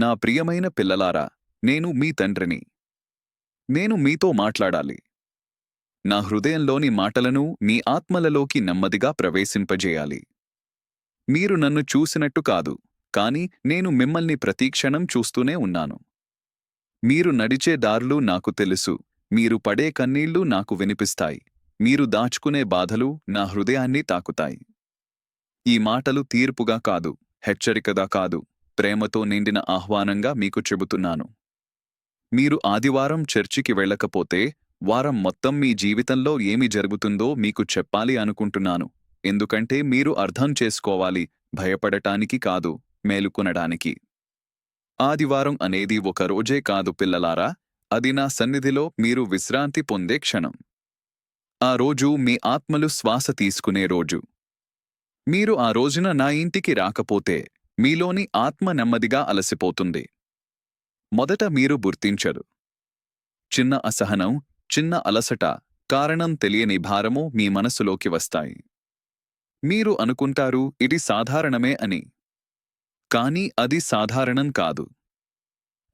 నా ప్రియమైన పిల్లలారా నేను మీ తండ్రిని. నేను మీతో మాట్లాడాలి. నా హృదయంలోని మాటలను మీ ఆత్మలలోకి నెమ్మదిగా ప్రవేశింపజేయాలి. మీరు నన్ను చూసినట్టు కాదు కాని నేను మిమ్మల్ని ప్రతీక్షణం చూస్తూనే ఉన్నాను. మీరు నడిచే దారులు నాకు తెలుసు మీరు పడే కన్నీళ్ళు నాకు వినిపిస్తాయి మీరు దాచుకునే బాధలు నా హృదయాన్ని తాకుతాయి. ఈ మాటలు తీర్పుగా కాదు హెచ్చరికగా కాదు ప్రేమతో నిండిన ఆహ్వానంగా మీకు చెబుతున్నాను. మీరు ఆదివారం చర్చికి వెళ్ళకపోతే వారం మొత్తం మీ జీవితంలో ఏమి జరుగుతుందో మీకు చెప్పాలి అనుకుంటున్నాను. ఎందుకంటే మీరు అర్థం చేసుకోవాలి భయపడటానికి కాదు మేలుకొనడానికి. ఆదివారం అనేది ఒక రోజే కాదు పిల్లలారా అది నా సన్నిధిలో మీరు విశ్రాంతి పొందే క్షణం. ఆ రోజు మీ ఆత్మలు శ్వాస తీసుకునే రోజు. మీరు ఆ రోజున నా ఇంటికి రాకపోతే మీలోని ఆత్మ నెమ్మదిగా అలసిపోతుంది. మొదట మీరు గుర్తించరు. చిన్న అసహనం చిన్న అలసట కారణం తెలియని భారము మీ మనసులోకి వస్తాయి. మీరు అనుకుంటారు ఇది సాధారణమే అని. కానీ అది సాధారణం కాదు.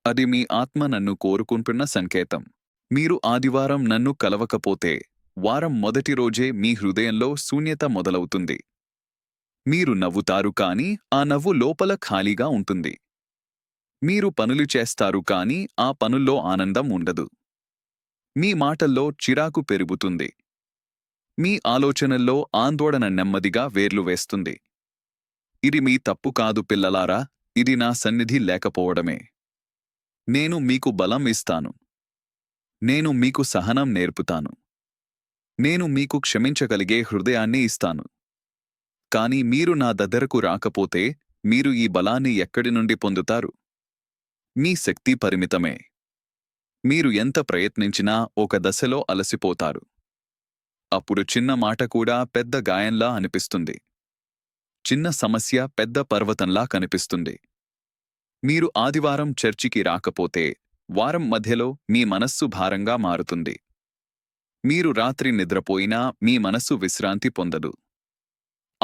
అది మీ ఆత్మ నన్ను కోరుకుంటున్న సంకేతం. మీరు ఆదివారం నన్ను కలవకపోతే వారం మొదటి రోజే మీ హృదయంలో శూన్యత మొదలవుతుంది. మీరు నవ్వుతారు కాని ఆ నవ్వు లోపల ఖాళీగా ఉంటుంది. మీరు పనులు చేస్తారు కాని ఆ పనుల్లో ఆనందం ఉండదు. మీ మాటల్లో చిరాకు పెరుగుతుంది. మీ ఆలోచనల్లో ఆందోళన నెమ్మదిగా వేర్లు వేస్తుంది. ఇది మీ తప్పు కాదు పిల్లలారా ఇది నా సన్నిధి లేకపోవడమే. నేను మీకు బలం ఇస్తాను. నేను మీకు సహనం నేర్పుతాను. నేను మీకు క్షమించగలిగే హృదయాన్ని ఇస్తాను. కాని మీరు నా దగ్గరకు రాకపోతే మీరు ఈ బలాన్ని ఎక్కడి నుండి పొందుతారు? మీ శక్తి పరిమితమే. మీరు ఎంత ప్రయత్నించినా ఒక దశలో అలసిపోతారు. అప్పుడు చిన్న మాట కూడా పెద్ద గాయంలా అనిపిస్తుంది. చిన్న సమస్య పెద్ద పర్వతంలా కనిపిస్తుంది. మీరు ఆదివారం చర్చికి రాకపోతే వారం మధ్యలో మీ మనస్సు భారంగా మారుతుంది. మీరు రాత్రి నిద్రపోయినా మీ మనస్సు విశ్రాంతి పొందదు.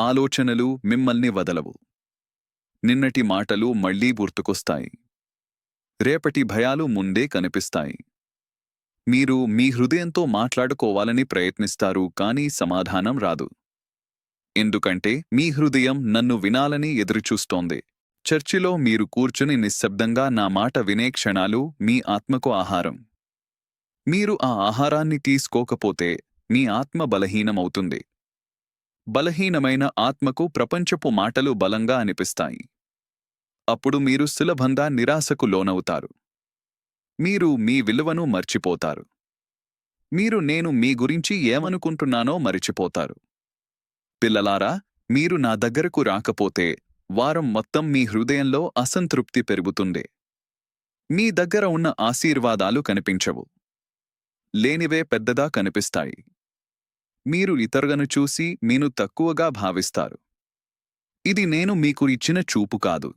ఆలోచనలు మిమ్మల్ని వదలవు. నిన్నటి మాటలు మళ్ళీ గుర్తుకొస్తాయి. రేపటి భయాలు ముందే కనిపిస్తాయి. మీరు మీ హృదయంతో మాట్లాడుకోవాలని ప్రయత్నిస్తారు కానీ సమాధానం రాదు. ఎందుకంటే మీ హృదయం నన్ను వినాలని ఎదురుచూస్తోంది. చర్చిలో మీరు కూర్చుని నిశ్శబ్దంగా నా మాట వినే క్షణాలు మీ ఆత్మకు ఆహారం. మీరు ఆ ఆహారాన్ని తీసుకోకపోతే మీ ఆత్మ బలహీనమవుతుంది. బలహీనమైన ఆత్మకు ప్రపంచపు మాటలు బలంగా అనిపిస్తాయి. అప్పుడు మీరు సులభంగా నిరాశకు లోనవుతారు. మీరు మీ విలువను మర్చిపోతారు. మీరు నేను మీ గురించి ఏమనుకుంటున్నానో మరిచిపోతారు. పిల్లలారా మీరు నా దగ్గరకు రాకపోతే వారం మొత్తం మీ హృదయంలో అసంతృప్తి పెరుగుతుంది మీ దగ్గర ఉన్న ఆశీర్వాదాలు కనిపించవు. లేనివే పెద్దదా కనిపిస్తాయి. మీరు ఇతరులను చూసి మీను తక్కువగా భావిస్తారు. ఇది నేను మీకు ఇచ్చిన చూపు కాదు.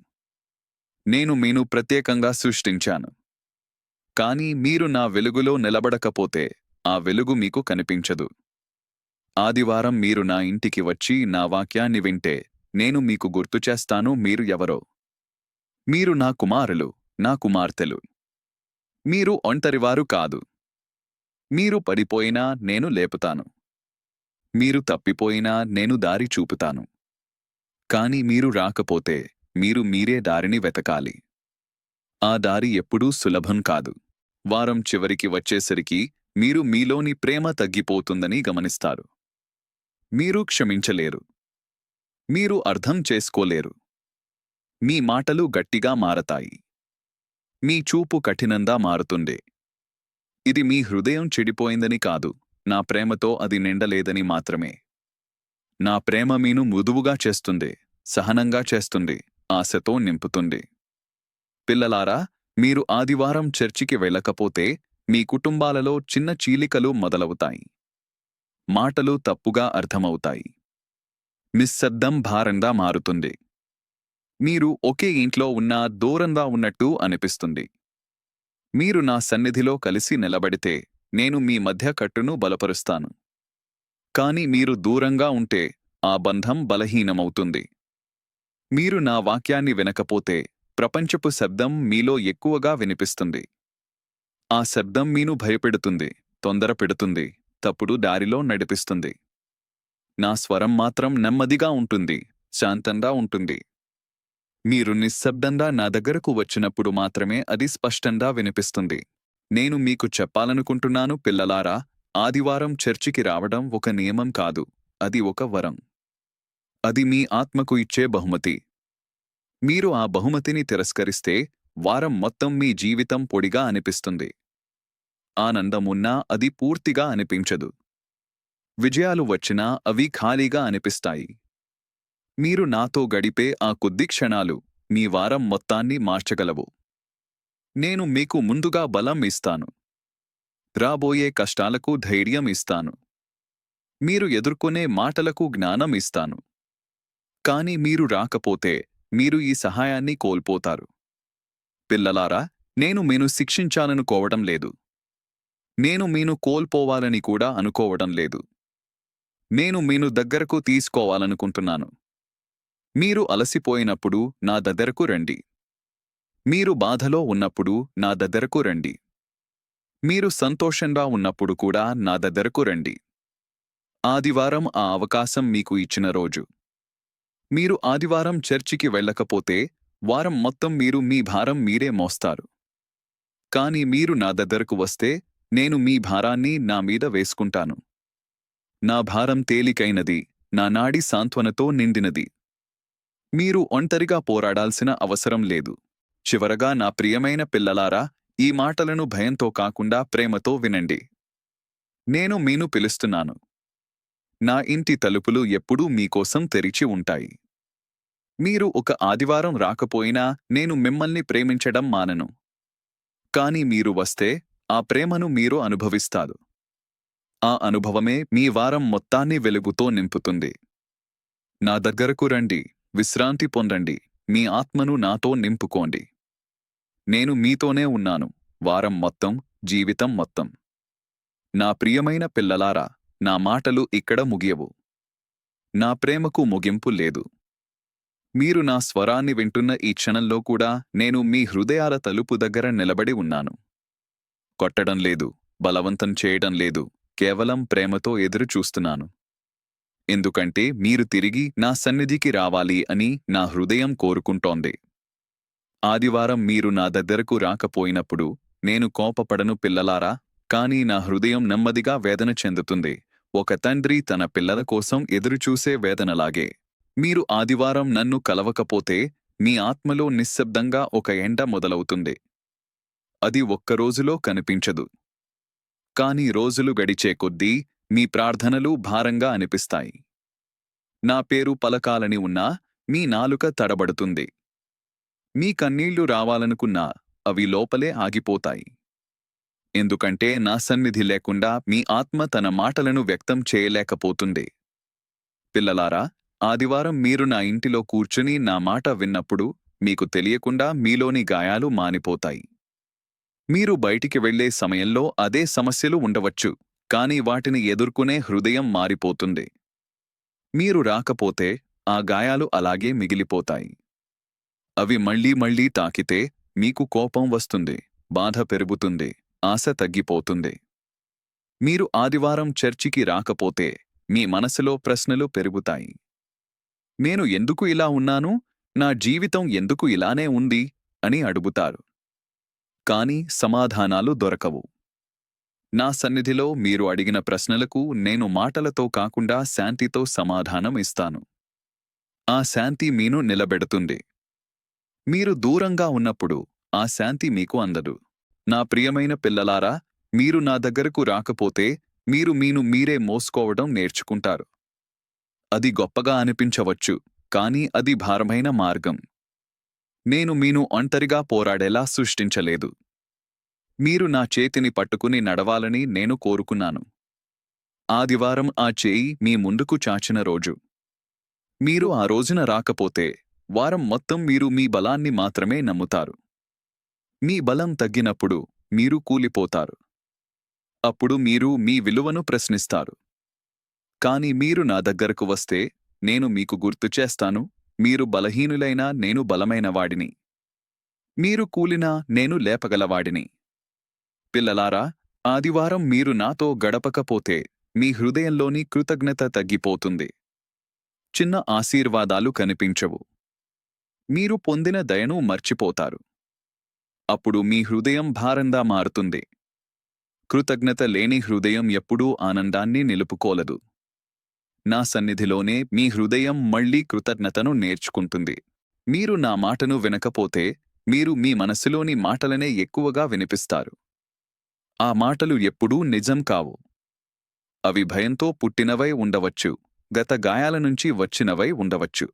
నేను మీను ప్రత్యేకంగా సృష్టించాను. కాని మీరు నా వెలుగులో నిలబడకపోతే ఆ వెలుగు మీకు కనిపించదు. ఆదివారం మీరు నా ఇంటికి వచ్చి నా వాక్యాన్ని వింటే నేను మీకు గుర్తు చేస్తాను మీరు ఎవరో. మీరు నా కుమారులు నా కుమార్తెలు. మీరు ఒంటరివారు కాదు. మీరు పడిపోయినా నేను లేపుతాను. మీరు తప్పిపోయినా నేను దారి చూపుతాను. కాని మీరు రాకపోతే మీరు మీరే దారిని వెతకాలి. ఆ దారి ఎప్పుడూ సులభం కాదు. వారం చివరికి వచ్చేసరికి మీరు మీలోని ప్రేమ తగ్గిపోతుందని గమనిస్తారు. మీరు క్షమించలేరు. మీరు అర్థం చేసుకోలేరు. మీ మాటలు గట్టిగా మారతాయి. మీ చూపు కఠినంగా మారుతుండే. ఇది మీ హృదయం చెడిపోయిందని కాదు. నా ప్రేమతో అది నిండలేదని మాత్రమే. నా ప్రేమ మీను మృదువుగా చేస్తుంది సహనంగా చేస్తుంది ఆశతో నింపుతుంది. పిల్లలారా మీరు ఆదివారం చర్చికి వెళ్ళకపోతే మీ కుటుంబాలలో చిన్న చీలికలు మొదలవుతాయి. మాటలు తప్పుగా అర్థమవుతాయి. నిశ్శబ్దం భారంగా మారుతుంది. మీరు ఒకే ఇంట్లో ఉన్నా దూరంగా ఉన్నట్టు అనిపిస్తుంది. మీరు నా సన్నిధిలో కలిసి నిలబడితే నేను మీ మధ్య కట్టును బలపరుస్తాను. కాని మీరు దూరంగా ఉంటే ఆ బంధం బలహీనమవుతుంది. మీరు నా వాక్యాన్ని వినకపోతే ప్రపంచపు శబ్దం మీలో ఎక్కువగా వినిపిస్తుంది. ఆ శబ్దం మీను భయపెడుతుంది తొందర పెడుతుంది తప్పుడు దారిలో నడిపిస్తుంది. నా స్వరం మాత్రం నెమ్మదిగా ఉంటుంది శాంతంగా ఉంటుంది. మీరు నిశ్శబ్దంగా నా దగ్గరకు వచ్చినప్పుడు మాత్రమే అది స్పష్టంగా వినిపిస్తుంది. నేను మీకు చెప్పాలనుకుంటున్నాను పిల్లలారా ఆదివారం చర్చికి రావడం ఒక నియమం కాదు అది ఒక వరం. అది మీ ఆత్మకు ఇచ్చే బహుమతి. మీరు ఆ బహుమతిని తిరస్కరిస్తే వారం మొత్తం మీ జీవితం పొడిగా అనిపిస్తుంది. ఆనందమున్నా అది పూర్తిగా అనిపించదు. విజయాలు వచ్చినా అవి ఖాళీగా అనిపిస్తాయి. మీరు నాతో గడిపే ఆ కొద్ది క్షణాలు మీ వారం మొత్తాన్ని మార్చగలవు. నేను మీకు ముందుగా బలం ఇస్తాను. రాబోయే కష్టాలకు ధైర్యం ఇస్తాను. మీరు ఎదుర్కొనే మాటలకు జ్ఞానం ఇస్తాను. కాని మీరు రాకపోతే మీరు ఈ సహాయాన్ని కోల్పోతారు. పిల్లలారా నేను మీను శిక్షించాలనుకోవడం లేదు. నేను మీను కోల్పోవాలని కూడా అనుకోవడం లేదు. నేను మీను దగ్గరకు తీసుకోవాలనుకుంటున్నాను. మీరు అలసిపోయినప్పుడు నా దగ్గరకు రండి. మీరు బాధలో ఉన్నప్పుడు నా దగ్గరకు రండి. మీరు సంతోషంగా ఉన్నప్పుడు కూడా నా దగ్గరకు రండి. ఆదివారం ఆ అవకాశం మీకు ఇచ్చిన రోజు. మీరు ఆదివారం చర్చికి వెళ్ళకపోతే వారం మొత్తం మీరు మీ భారం మీరే మోస్తారు. కాని మీరు నా దగ్గరకు వస్తే నేను మీ భారాన్ని నా మీద వేసుకుంటాను. నా భారం తేలికైనది నా నాడి సాంత్వనతో నిండినది. మీరు ఒంటరిగా పోరాడాల్సిన అవసరం లేదు. చివరగా నా ప్రియమైన పిల్లలారా ఈ మాటలను భయంతో కాకుండా ప్రేమతో వినండి. నేను మీను పిలుస్తున్నాను. నా ఇంటి తలుపులు ఎప్పుడూ మీకోసం తెరిచి ఉంటాయి. మీరు ఒక ఆదివారం రాకపోయినా నేను మిమ్మల్ని ప్రేమించడం మానను. కాని మీరు వస్తే ఆ ప్రేమను మీరు అనుభవిస్తారు. ఆ అనుభవమే మీ వారం మొత్తాన్ని వెలుగుతో నింపుతుంది. నా దగ్గరకు రండి విశ్రాంతి పొందండి మీ ఆత్మను నాతో నింపుకోండి. నేను మీతోనే ఉన్నాను వారం మొత్తం జీవితం మొత్తం. నా ప్రియమైన పిల్లలారా నా మాటలు ఇక్కడ ముగియవు. నా ప్రేమకు ముగింపు లేదు. మీరు నా స్వరాన్ని వింటున్న ఈ క్షణంలో కూడా నేను మీ హృదయాల తలుపు దగ్గర నిలబడి ఉన్నాను. కొట్టడం లేదు బలవంతం చేయడం లేదు కేవలం ప్రేమతో ఎదురు చూస్తున్నాను. ఎందుకంటే మీరు తిరిగి నా సన్నిధికి రావాలి అని నా హృదయం కోరుకుంటోంది. ఆదివారం మీరు నా దగ్గరకు రాకపోయినప్పుడు నేను కోపపడను పిల్లలారా? కాని నా హృదయం నెమ్మదిగా వేదన చెందుతుంది. ఒక తండ్రి తన పిల్లల కోసం ఎదురుచూసే వేదనలాగే. మీరు ఆదివారం నన్ను కలవకపోతే మీ ఆత్మలో నిశ్శబ్దంగా ఒక ఎండ మొదలవుతుంది. అది ఒక్క రోజులో కనిపించదు. కాని రోజులు గడిచే కొద్దీ మీ ప్రార్థనలు భారంగా అనిపిస్తాయి. నా పేరు పలకాలని ఉన్నా మీ నాలుక తడబడుతుంది. మీ కన్నీళ్ళు రావాలనుకున్నా అవి లోపలే ఆగిపోతాయి. ఎందుకంటే నా సన్నిధి లేకుండా మీ ఆత్మ తన మాటలను వ్యక్తం చేయలేకపోతుంది. పిల్లలారా ఆదివారం మీరు నా ఇంటిలో కూర్చుని నా మాట విన్నప్పుడు మీకు తెలియకుండా మీలోని గాయాలు మానిపోతాయి. మీరు బయటికి వెళ్ళే సమయంలో అదే సమస్యలు ఉండవచ్చు కాని వాటిని ఎదుర్కొనే హృదయం మారిపోతుంది. మీరు రాకపోతే ఆ గాయాలు అలాగే మిగిలిపోతాయి. అవి మళ్ళీ మళ్ళీ తాకితే మీకు కోపం వస్తుంది బాధ పెరుగుతుంది ఆశ తగ్గిపోతుంది. మీరు ఆదివారం చర్చికి రాకపోతే మీ మనసులో ప్రశ్నలు పెరుగుతాయి. నేను ఎందుకు ఇలా ఉన్నాను? నా జీవితం ఎందుకు ఇలానే ఉంది? అని అడుగుతారు. కాని సమాధానాలు దొరకవు. నా సన్నిధిలో మీరు అడిగిన ప్రశ్నలకు నేను మాటలతో కాకుండా శాంతితో సమాధానం ఇస్తాను. ఆ శాంతి మీను నిలబెడుతుంది. మీరు దూరంగా ఉన్నప్పుడు ఆ శాంతి మీకు అందదు. నా ప్రియమైన పిల్లలారా మీరు నా దగ్గరకు రాకపోతే మీరు మీను మీరే మోసుకోవడం నేర్చుకుంటారు. అది గొప్పగా అనిపించవచ్చు కాని అది భారమైన మార్గం. నేను మీను ఒంటరిగా పోరాడేలా సృష్టించలేదు. మీరు నా చేతిని పట్టుకుని నడవాలని నేను కోరుకున్నాను. ఆదివారం ఆ చేయి మీ ముందుకు చాచిన రోజు. మీరు ఆ రోజున రాకపోతే వారం మొత్తం మీరు మీ బలాన్ని మాత్రమే నమ్ముతారు. మీ బలం తగ్గినప్పుడు మీరు కూలిపోతారు. అప్పుడు మీరు మీ విలువను ప్రశ్నిస్తారు. కాని మీరు నా దగ్గరకు వస్తే నేను మీకు గుర్తు చేస్తాను మీరు బలహీనులైనా నేను బలమైనవాడిని మీరు కూలినా నేను లేపగలవాడిని. పిల్లలారా ఆదివారం మీరు నాతో గడపకపోతే మీ హృదయంలోని కృతజ్ఞత తగ్గిపోతుంది. చిన్న ఆశీర్వాదాలు కనిపించవు. మీరు పొందిన దయను మర్చిపోతారు. అప్పుడు మీ హృదయం భారంగా మారుతుంది. కృతజ్ఞత లేని హృదయం ఎప్పుడూ ఆనందాన్ని నిలుపుకోలదు. నా సన్నిధిలోనే మీ హృదయం మళ్ళీ కృతజ్ఞతను నేర్చుకుంటుంది. మీరు నా మాటను వినకపోతే మీరు మీ మనసులోని మాటలనే ఎక్కువగా వినిపిస్తారు. ఆ మాటలు ఎప్పుడూ నిజం కావు. అవి భయంతో పుట్టినవై ఉండవచ్చు. గత గాయాల నుంచి వచ్చినవై ఉండవచ్చు.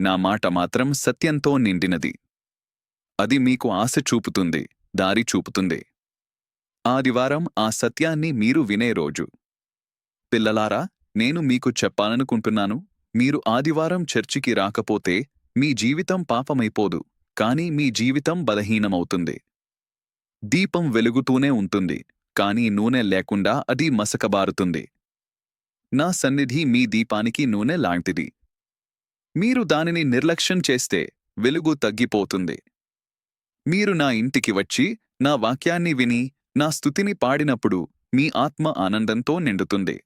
నా మాట మాత్రం సత్యంతో నిండినది. అది మీకు ఆశ చూపుతుంది దారి చూపుతుంది. ఆదివారం ఆ సత్యాన్ని మీరు వినే రోజు. పిల్లలారా నేను మీకు చెప్పాలనుకుంటున్నాను మీరు ఆదివారం చర్చికి రాకపోతే మీ జీవితం పాపమైపోదు కానీ మీ జీవితం బలహీనమవుతుంది. దీపం వెలుగుతూనే ఉంటుంది కానీ నూనె లేకుండా అది మసకబారుతుంది. నా సన్నిధి మీ దీపానికి నూనె లాంటిది. మీరు దానిని నిర్లక్ష్యం చేస్తే వెలుగు తగ్గిపోతుంది. మీరు నా ఇంటికి వచ్చి నా వాక్యాన్ని విని నా స్తుతిని పాడినప్పుడు మీ ఆత్మ ఆనందంతో నిండుతుంది.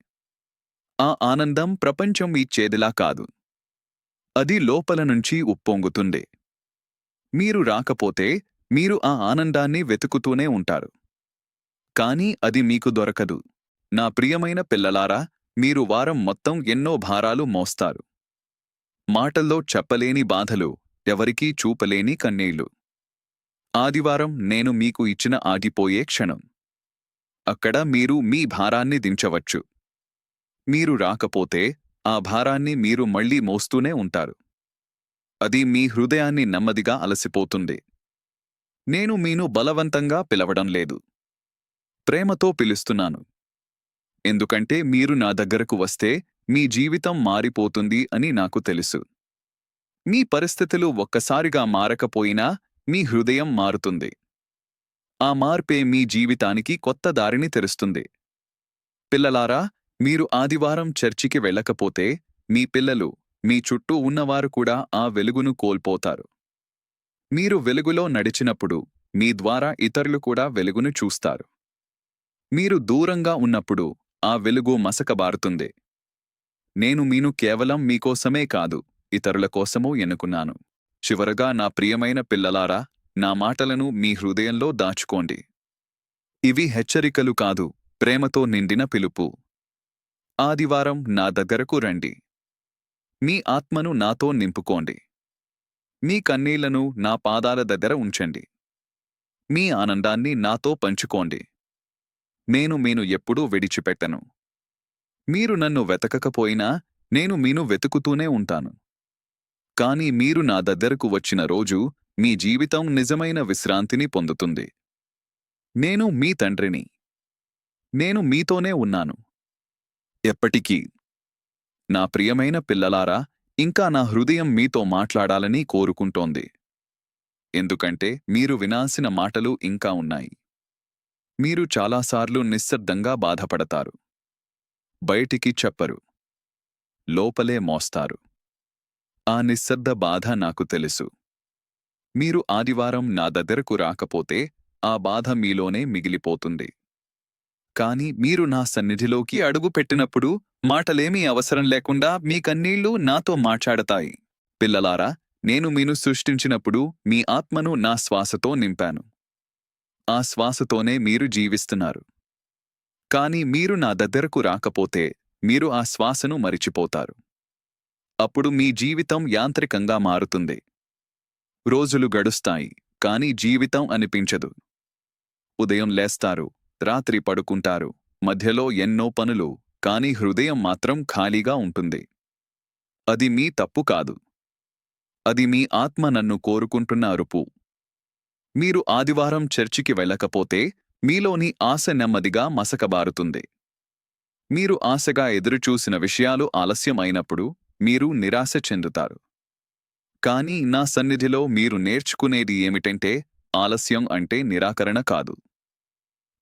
ఆ ఆనందం ప్రపంచం ఇచ్చేదిలా కాదు. అది లోపల నుంచి ఉప్పొంగుతుంది. మీరు రాకపోతే మీరు ఆ ఆనందాన్ని వెతుకుతూనే ఉంటారు. కానీ అది మీకు దొరకదు. నా ప్రియమైన పిల్లలారా మీరు వారం మొత్తం ఎన్నో భారాలు మోస్తారు. మాటల్లో చెప్పలేని బాధలు ఎవరికీ చూపలేని కన్నీళ్ళు. ఆదివారం నేను మీకు ఇచ్చిన ఆగిపోయే క్షణం. అక్కడ మీరు మీ భారాన్ని దించవచ్చు. మీరు రాకపోతే ఆ భారాన్ని మీరు మళ్ళీ మోస్తూనే ఉంటారు. అది మీ హృదయాన్ని నెమ్మదిగా అలసిపోతుంది. నేను మీను బలవంతంగా పిలవడం లేదు. ప్రేమతో పిలుస్తున్నాను. ఎందుకంటే మీరు నా దగ్గరకు వస్తే మీ జీవితం మారిపోతుంది అని నాకు తెలుసు. మీ పరిస్థితులు ఒక్కసారిగా మారకపోయినా మీ హృదయం మారుతుంది. ఆ మార్పే మీ జీవితానికి కొత్త దారిని తెరుస్తుంది. పిల్లలారా మీరు ఆదివారం చర్చికి వెళ్ళకపోతే మీ పిల్లలు మీ చుట్టూ ఉన్నవారు కూడా ఆ వెలుగును కోల్పోతారు. మీరు వెలుగులో నడిచినప్పుడు మీ ద్వారా ఇతరులు కూడా వెలుగును చూస్తారు. మీరు దూరంగా ఉన్నప్పుడు ఆ వెలుగు మసకబారుతుంది. నేను మీను కేవలం మీకోసమే కాదు ఇతరుల కోసమూ ఎన్నుకున్నాను. చివరగా నా ప్రియమైన పిల్లలారా నా మాటలను మీ హృదయంలో దాచుకోండి. ఇవి హెచ్చరికలు కాదు ప్రేమతో నిండిన పిలుపు. ఆదివారం నా దగ్గరకు రండి. మీ ఆత్మను నాతో నింపుకోండి. మీ కన్నీళ్ళను నా పాదాల దగ్గర ఉంచండి. మీ ఆనందాన్ని నాతో పంచుకోండి. నేను మీను ఎప్పుడూ విడిచిపెట్టను. మీరు నన్ను వెతకకపోయినా నేను మీను వెతుకుతూనే ఉంటాను. కాని మీరు నా దగ్గరకు వచ్చిన రోజు మీ జీవితం నిజమైన విశ్రాంతిని పొందుతుంది. నేను మీ తండ్రిని. నేను మీతోనే ఉన్నాను. ఎప్పటికీ. నా ప్రియమైన పిల్లలారా ఇంకా నా హృదయం మీతో మాట్లాడాలని కోరుకుంటోంది. ఎందుకంటే మీరు వినాల్సిన మాటలు ఇంకా ఉన్నాయి. మీరు చాలాసార్లు నిశ్శబ్దంగా బాధపడతారు. బయటికి చెప్పరు. లోపలే మోస్తారు. ఆ నిశ్శబ్ద బాధ నాకు తెలుసు. మీరు ఆదివారం నా దగ్గరకు రాకపోతే ఆ బాధ మీలోనే మిగిలిపోతుంది. కాని మీరు నా సన్నిధిలోకి అడుగు పెట్టినప్పుడు మాటలేమీ అవసరం లేకుండా మీ కన్నీళ్ళు నాతో మాట్లాడతాయి. పిల్లలారా నేను మీను సృష్టించినప్పుడు మీ ఆత్మను నా శ్వాసతో నింపాను. ఆ శ్వాసతోనే మీరు జీవిస్తున్నారు. కాని మీరు నా దగ్గరకు రాకపోతే మీరు ఆ శ్వాసను మరిచిపోతారు. అప్పుడు మీ జీవితం యాంత్రికంగా మారుతుంది. రోజులు గడుస్తాయి కాని జీవితం అనిపించదు. ఉదయం లేస్తారు రాత్రి పడుకుంటారు మధ్యలో ఎన్నో పనులు కాని హృదయం మాత్రం ఖాళీగా ఉంటుంది. అది మీ తప్పు కాదు. అది మీ ఆత్మ నన్ను కోరుకుంటున్న అరుపు. మీరు ఆదివారం చర్చికి వెళ్ళకపోతే మీలోని ఆశ నెమ్మదిగా మసకబారుతుంది. మీరు ఆశగా ఎదురుచూసిన విషయాలు ఆలస్యం అయినప్పుడు మీరు నిరాశ చెందుతారు. కానీ నా సన్నిధిలో మీరు నేర్చుకునేది ఏమిటంటే ఆలస్యం అంటే నిరాకరణ కాదు.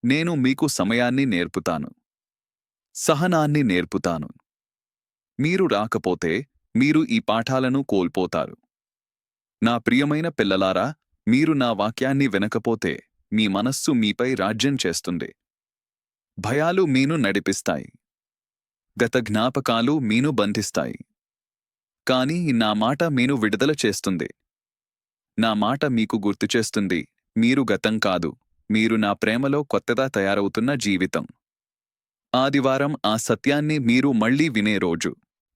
నేను మీకు సమయాన్ని నేర్పుతాను. సహనాన్ని నేర్పుతాను. మీరు రాకపోతే మీరు ఈ పాఠాలను కోల్పోతారు. నా ప్రియమైన పిల్లలారా మీరు నా వాక్యాన్ని వినకపోతే మీ మనస్సు మీపై రాజ్యం చేస్తుంది. భయాలు మీను నడిపిస్తాయి. గత జ్ఞాపకాలు మీను బంధిస్తాయి. కాని నా మాట మీను విడుదల చేస్తుంది. నా మాట మీకు గుర్తు చేస్తుంది. మీరు గతం కాదు. మీరు నా ప్రేమలో కొత్తగా తయారవుతున్న జీవితం. ఆదివారం ఆ సత్యాన్ని మీరు మళ్ళీ వినే రోజు.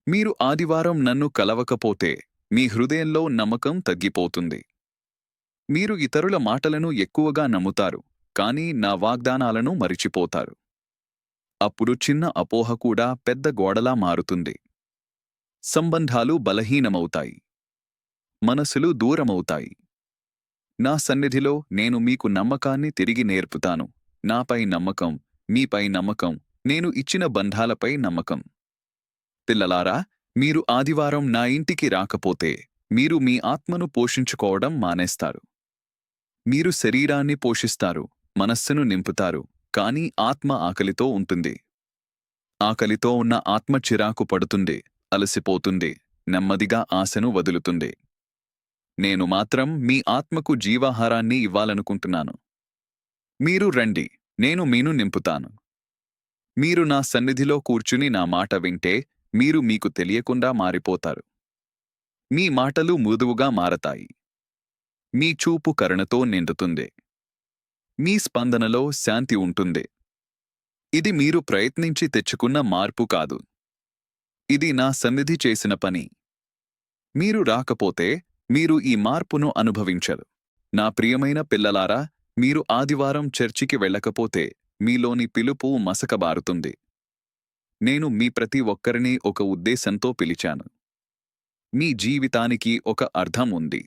మీరు ఆదివారం నన్ను కలవకపోతే మీ హృదయంలో నమ్మకం తగ్గిపోతుంది. మీరు ఇతరుల మాటలను ఎక్కువగా నమ్ముతారు కానీ నా వాగ్దానాలను మరిచిపోతారు. అప్పుడు చిన్న అపోహ కూడా పెద్ద గోడలా మారుతుంది. సంబంధాలు బలహీనమవుతాయి. మనసులు దూరమవుతాయి. నా సన్నిధిలో నేను మీకు నమ్మకాన్ని తిరిగి నేర్పుతాను. నాపై నమ్మకం మీపై నమ్మకం నేను ఇచ్చిన బంధాలపై నమ్మకం. పిల్లలారా మీరు ఆదివారం నా ఇంటికి రాకపోతే మీరు మీ ఆత్మను పోషించుకోవడం మానేస్తారు. మీరు శరీరాన్ని పోషిస్తారు మనస్సును నింపుతారు కానీ ఆత్మ ఆకలితో ఉంటుంది. ఆకలితో ఉన్న ఆత్మ చిరాకు పడుతుంది అలసిపోతుంది నెమ్మదిగా ఆశను వదులుతుంది నేను మాత్రం మీ ఆత్మకు జీవాహారాన్ని ఇవ్వాలనుకుంటున్నాను. మీరు రండి నేను మీను నింపుతాను. మీరు నా సన్నిధిలో కూర్చుని నా మాట వింటే మీరు మీకు తెలియకుండా మారిపోతారు. మీ మాటలు మృదువుగా మారతాయి. మీ చూపు కరుణతో నిండుతుంది. మీ స్పందనలో శాంతి ఉంటుంది. ఇది మీరు ప్రయత్నించి తెచ్చుకున్న మార్పు కాదు. ఇది నా సన్నిధి చేసిన పని. మీరు రాకపోతే మీరు ఈ మార్పును అనుభవించరు. నా ప్రియమైన పిల్లలారా మీరు ఆదివారం చర్చికి వెళ్ళకపోతే మీలోని పిలుపు మసకబారుతుంది. నేను మీ ప్రతి ఒక్కరిని ఒక ఉద్దేశంతో పిలిచాను. మీ జీవితానికి ఒక అర్థం ఉంది.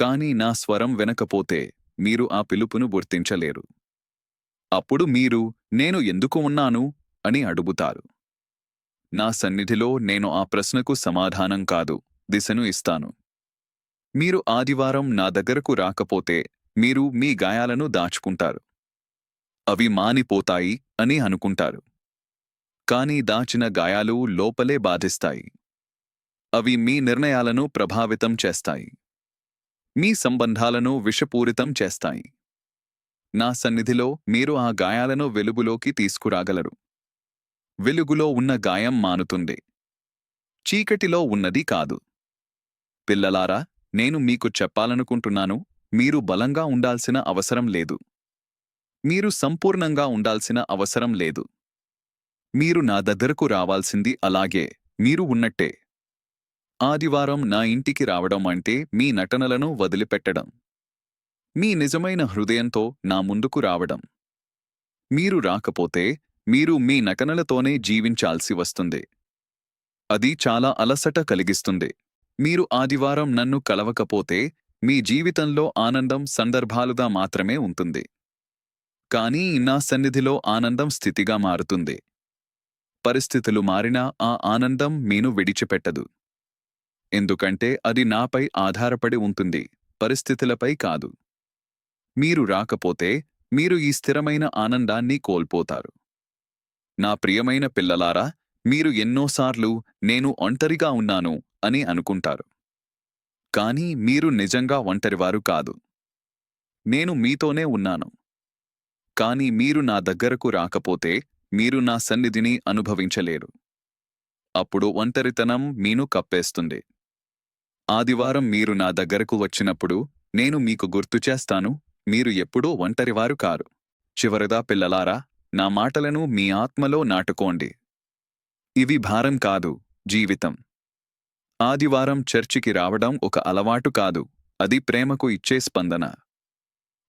కాని నా స్వరం వినకపోతే మీరు ఆ పిలుపును గుర్తించలేరు. అప్పుడు మీరు నేను ఎందుకు ఉన్నాను? అని అడుగుతారు. నా సన్నిధిలో నేను ఆ ప్రశ్నకు సమాధానం కాదు దిశను ఇస్తాను. మీరు ఆదివారం నా దగ్గరకు రాకపోతే మీరు మీ గాయాలను దాచుకుంటారు. అవి మానిపోతాయి అని అనుకుంటారు. కాని దాచిన గాయాలు లోపలే బాధిస్తాయి. అవి మీ నిర్ణయాలను ప్రభావితం చేస్తాయి. మీ సంబంధాలను విషపూరితం చేస్తాయి. నా సన్నిధిలో మీరు ఆ గాయాలను వెలుగులోకి తీసుకురాగలరు. వెలుగులో ఉన్న గాయం మానుతుంది. చీకటిలో ఉన్నది కాదు. పిల్లలారా నేను మీకు చెప్పాలనుకుంటున్నాను మీరు బలంగా ఉండాల్సిన అవసరం లేదు. మీరు సంపూర్ణంగా ఉండాల్సిన అవసరం లేదు. మీరు నా దగ్గరకు రావాల్సింది అలాగే మీరు ఉన్నట్టే. ఆదివారం నా ఇంటికి రావడం అంటే మీ నటనలను వదిలిపెట్టడం. మీ నిజమైన హృదయంతో నా ముందుకు రావడం. మీరు రాకపోతే మీరు మీ నటనలతోనే జీవించాల్సి వస్తుంది. అది చాలా అలసట కలిగిస్తుంది. మీరు ఆదివారం నన్ను కలవకపోతే మీ జీవితంలో ఆనందం సందర్భాలుగా మాత్రమే ఉంటుంది. కానీ నా సన్నిధిలో ఆనందం స్థితిగా మారుతుంది. పరిస్థితులు మారినా ఆ ఆనందం మీను విడిచిపెట్టదు. ఎందుకంటే అది నాపై ఆధారపడి ఉంటుంది పరిస్థితులపై కాదు. మీరు రాకపోతే మీరు ఈ స్థిరమైన ఆనందాన్ని కోల్పోతారు. నా ప్రియమైన పిల్లలారా మీరు ఎన్నోసార్లు నేను ఒంటరిగా ఉన్నాను అని అనుకుంటారు. కానీ మీరు నిజంగా ఒంటరివారు కాదు. నేను మీతోనే ఉన్నాను. కాని మీరు నా దగ్గరకు రాకపోతే మీరు నా సన్నిధిని అనుభవించలేరు. అప్పుడు ఒంటరితనం మీను కప్పేస్తుంది. ఆదివారం మీరు నా దగ్గరకు వచ్చినప్పుడు నేను మీకు గుర్తు చేస్తాను మీరు ఎప్పుడూ ఒంటరివారు కారు. చివరదా పిల్లలారా నా మాటలను మీ ఆత్మలో నాటుకోండి. ఇవి భారం కాదు జీవితం. ఆదివారం చర్చికి రావడం ఒక అలవాటు కాదు అది ప్రేమకు ఇచ్చే స్పందన.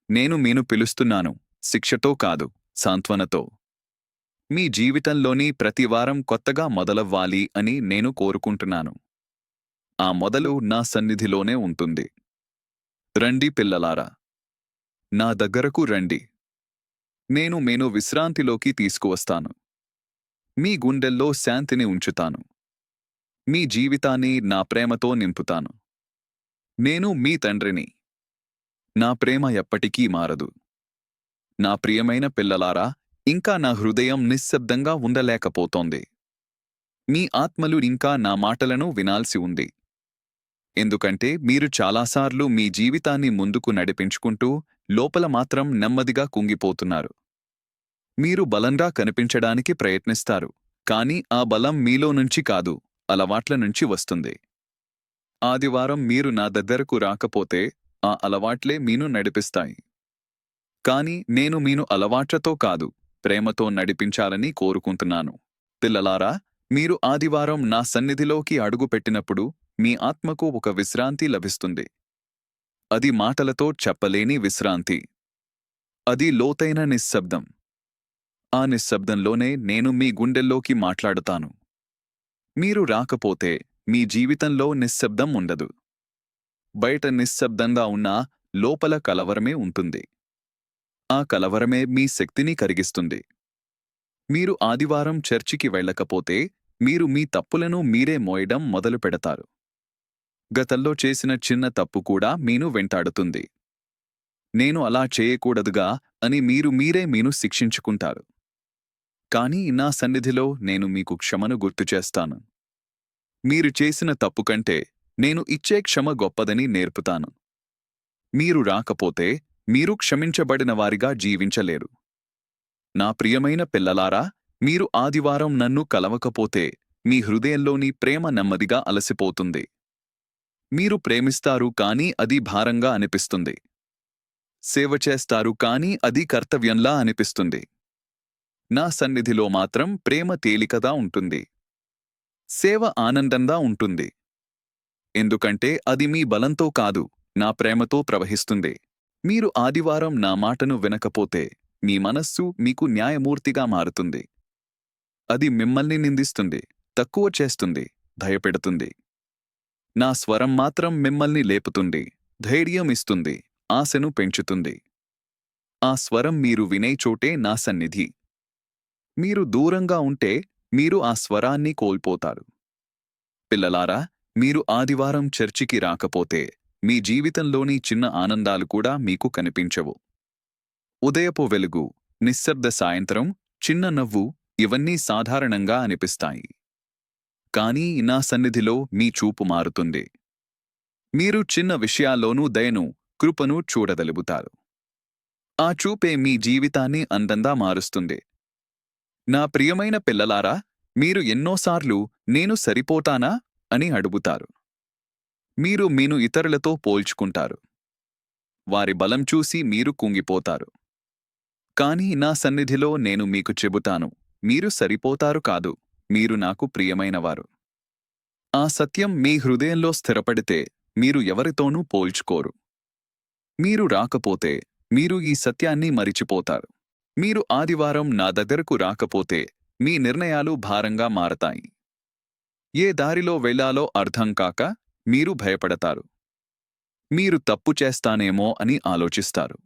నేను మీను పిలుస్తున్నాను శిక్షతో కాదు సాంత్వనతో. మీ జీవితంలోని ప్రతివారం కొత్తగా మొదలవ్వాలి అని నేను కోరుకుంటున్నాను. ఆ మొదలు నా సన్నిధిలోనే ఉంటుంది. రండి పిల్లలారా. నా దగ్గరకు రండి. నేను మేను విశ్రాంతిలోకి తీసుకువస్తాను. మీ గుండెల్లో శాంతిని ఉంచుతాను. మీ జీవితాన్ని నా ప్రేమతో నింపుతాను. నేను మీ తండ్రిని. నా ప్రేమ ఎప్పటికీ మారదు. నా ప్రియమైన పిల్లలారా ఇంకా నా హృదయం నిశ్శబ్దంగా ఉండలేకపోతోంది. మీ ఆత్మలు ఇంకా నా మాటలను వినాల్సి ఉంది. ఎందుకంటే మీరు చాలాసార్లు మీ జీవితాన్ని ముందుకు నడిపించుకుంటూ లోపల మాత్రం నెమ్మదిగా కుంగిపోతున్నారు. మీరు బలంగా కనిపించడానికి ప్రయత్నిస్తారు కానీ ఆ బలం మీలో నుంచి కాదు అలవాట్ల నుంచి వస్తుంది. ఆదివారం మీరు నా దగ్గరకు రాకపోతే ఆ అలవాట్లే మీను నడిపిస్తాయి. కాని నేను మీను అలవాట్లతో కాదు ప్రేమతో నడిపించాలని కోరుకుంటున్నాను. పిల్లలారా మీరు ఆదివారం నా సన్నిధిలోకి అడుగుపెట్టినప్పుడు మీ ఆత్మకు ఒక విశ్రాంతి లభిస్తుంది. అది మాటలతో చెప్పలేని విశ్రాంతి. అది లోతైన నిశ్శబ్దం. ఆ నిశ్శబ్దంలోనే నేను మీ గుండెల్లోకి మాట్లాడుతాను. మీరు రాకపోతే మీ జీవితంలో నిశ్శబ్దం ఉండదు. బయట నిశ్శబ్దంగా ఉన్నా లోపల కలవరమే ఉంటుంది. ఆ కలవరమే మీ శక్తిని కరిగిస్తుంది. మీరు ఆదివారం చర్చికి వెళ్ళకపోతే మీరు మీ తప్పులను మీరే మోయడం మొదలు పెడతారు గతంలో చేసిన చిన్న తప్పు కూడా మీను వెంటాడుతుంది. నేను అలా చేయకూడదుగా అని మీరు మీరే మీను శిక్షించుకుంటారు. కానీ నా సన్నిధిలో నేను మీకు క్షమను గుర్తు చేస్తాను. మీరు చేసిన తప్పు కంటే నేను ఇచ్చే క్షమ గొప్పదని నేర్పుతాను. మీరు రాకపోతే మీరు క్షమించబడిన వారిగా జీవించలేరు. నా ప్రియమైన పిల్లలారా మీరు ఆదివారం నన్ను కలవకపోతే మీ హృదయంలోని ప్రేమ నెమ్మదిగా అలసిపోతుంది. మీరు ప్రేమిస్తారు కానీ అది భారంగా అనిపిస్తుంది. సేవ చేస్తారు కానీ అది కర్తవ్యంలా అనిపిస్తుంది. నా సన్నిధిలో మాత్రం ప్రేమ తేలికగా ఉంటుంది. సేవ ఆనందంగా ఉంటుంది. ఎందుకంటే అది మీ బలంతో కాదు నా ప్రేమతో ప్రవహిస్తుంది. మీరు ఆదివారం నా మాటను వినకపోతే మీ మనస్సు మీకు న్యాయమూర్తిగా మారుతుంది. అది మిమ్మల్ని నిందిస్తుంది తక్కువ చేస్తుంది భయపెడుతుంది. నా స్వరం మాత్రం మిమ్మల్ని లేపుతుంది ధైర్యం ఇస్తుంది ఆశను పెంచుతుంది. ఆ స్వరం మీరు వినే చోటే నా సన్నిధి. మీరు దూరంగా ఉంటే మీరు ఆ స్వరాన్ని కోల్పోతారు. పిల్లలారా మీరు ఆదివారం చర్చికి రాకపోతే మీ జీవితంలోని చిన్న ఆనందాలు కూడా మీకు కనిపించవు. ఉదయపు వెలుగు నిశ్శబ్ద సాయంత్రం చిన్న నవ్వు ఇవన్నీ సాధారణంగా అనిపిస్తాయి. కానీ నా సన్నిధిలో మీ చూపు మారుతుంది. మీరు చిన్న విషయాల్లోనూ దయను కృపను చూడగలుగుతారు. ఆ చూపే మీ జీవితాన్ని అందంగా మారుస్తుంది. నా ప్రియమైన పిల్లలారా మీరు ఎన్నోసార్లు నేను సరిపోతానా అని అడుగుతారు. మీరు మీను ఇతరులతో పోల్చుకుంటారు. వారి బలం చూసి మీరు కుంగిపోతారు. కాని నా సన్నిధిలో నేను మీకు చెబుతాను మీరు సరిపోతారు కాదు. మీరు నాకు ప్రియమైనవారు. ఆ సత్యం మీ హృదయంలో స్థిరపడితే మీరు ఎవరితోనూ పోల్చుకోరు. మీరు రాకపోతే మీరు ఈ సత్యాన్ని మరిచిపోతారు. మీరు ఆదివారం నా దగ్గరకు రాకపోతే మీ నిర్ణయాలు భారంగా మారతాయి. ఏ దారిలో వెళ్ళాలో అర్థం కాక మీరు భయపడతారు. మీరు తప్పు చేస్తానేమో అని ఆలోచిస్తారు.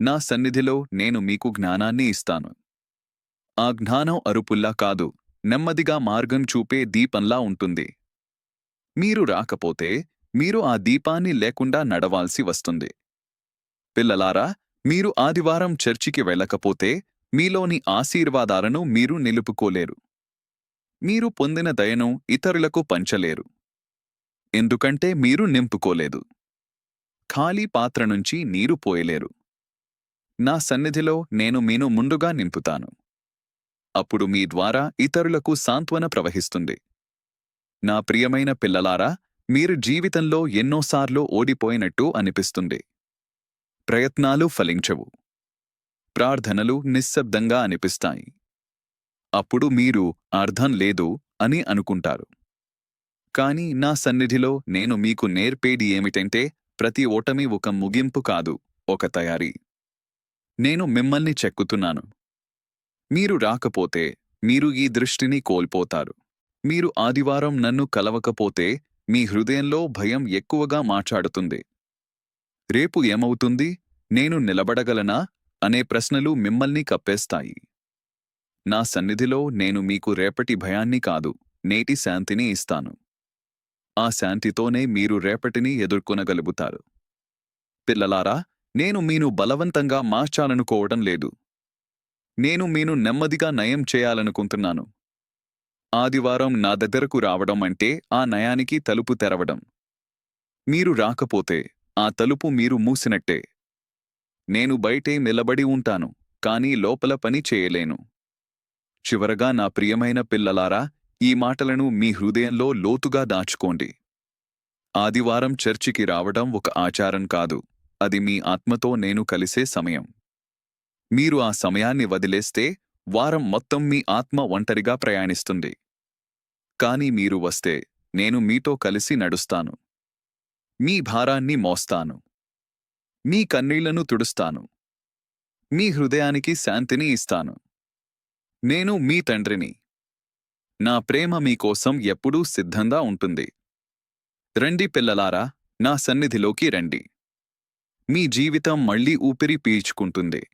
నా సన్నిధిలో నేను మీకు జ్ఞానాన్ని ఇస్తాను. ఆ జ్ఞానం అరుపుల్లా కాదు. నెమ్మదిగా మార్గం చూపే దీపంలా ఉంటుంది. మీరు రాకపోతే మీరు ఆ దీపాన్ని లేకుండా నడవాల్సి వస్తుంది. పిల్లలారా మీరు ఆదివారం చర్చికి వెళ్ళకపోతే మీలోని ఆశీర్వాదాలను మీరు నిలుపుకోలేరు. మీరు పొందిన దయను ఇతరులకు పంచలేరు. ఎందుకంటే మీరు నింపుకోలేదు. ఖాళీ పాత్ర నుంచి నీరు పోయలేరు. నా సన్నిధిలో నేను మీను ముందుగా నింపుతాను. అప్పుడు మీ ద్వారా ఇతరులకు సాంత్వన ప్రవహిస్తుంది. నా ప్రియమైన పిల్లలారా మీరు జీవితంలో ఎన్నోసార్లు ఓడిపోయినట్టు అనిపిస్తుంది. ప్రయత్నాలు ఫలించవు. ప్రార్థనలు నిశ్శబ్దంగా అనిపిస్తాయి. అప్పుడు మీరు అర్థం లేదు అని అనుకుంటారు. కాని నా సన్నిధిలో నేను మీకు నేర్పేది ఏమిటంటే ప్రతి ఓటమి ఒక ముగింపు కాదు ఒక తయారీ. నేను మిమ్మల్ని చెక్కుతున్నాను. మీరు రాకపోతే మీరు ఈ దృష్టిని కోల్పోతారు. మీరు ఆదివారం నన్ను కలవకపోతే మీ హృదయంలో భయం ఎక్కువగా మాట్లాడుతుంది. రేపు ఏమవుతుంది? నేను నిలబడగలనా? అనే ప్రశ్నలు మిమ్మల్ని కప్పేస్తాయి. నా సన్నిధిలో నేను మీకు రేపటి భయాన్ని కాదు నేటి శాంతిని ఇస్తాను. ఆ శాంతితోనే మీరు రేపటిని ఎదుర్కొనగలుగుతారు. పిల్లలారా నేను మీను బలవంతంగా మార్చాలనుకోవడం లేదు. నేను మీను నెమ్మదిగా నయం చేయాలనుకుంటున్నాను. ఆదివారం నా దగ్గరకు రావడం అంటే ఆ నయానికి తలుపు తెరవడం. మీరు రాకపోతే ఆ తలుపు మీరు మూసినట్టే. నేను బయటే నిలబడి ఉంటాను కానీ లోపల పని చేయలేను. చివరగా నా ప్రియమైన పిల్లలారా ఈ మాటలను మీ హృదయంలో లోతుగా దాచుకోండి. ఆదివారం చర్చికి రావడం ఒక ఆచారం కాదు అది మీ ఆత్మతో నేను కలిసే సమయం. మీరు ఆ సమయాన్ని వదిలేస్తే వారం మొత్తం మీ ఆత్మ ఒంటరిగా ప్రయాణిస్తుంది. కాని మీరు వస్తే నేను మీతో కలిసి నడుస్తాను. మీ భారాన్ని మోస్తాను. మీ కన్నీళ్ళను తుడుస్తాను. మీ హృదయానికి శాంతిని ఇస్తాను. నేను మీ తండ్రిని. నా ప్రేమ మీకోసం ఎప్పుడూ సిద్ధంగా ఉంటుంది. రండి పిల్లలారా నా సన్నిధిలోకి రండి. మీ జీవితం మళ్ళీ ఊపిరి పీల్చుకుంటుంది.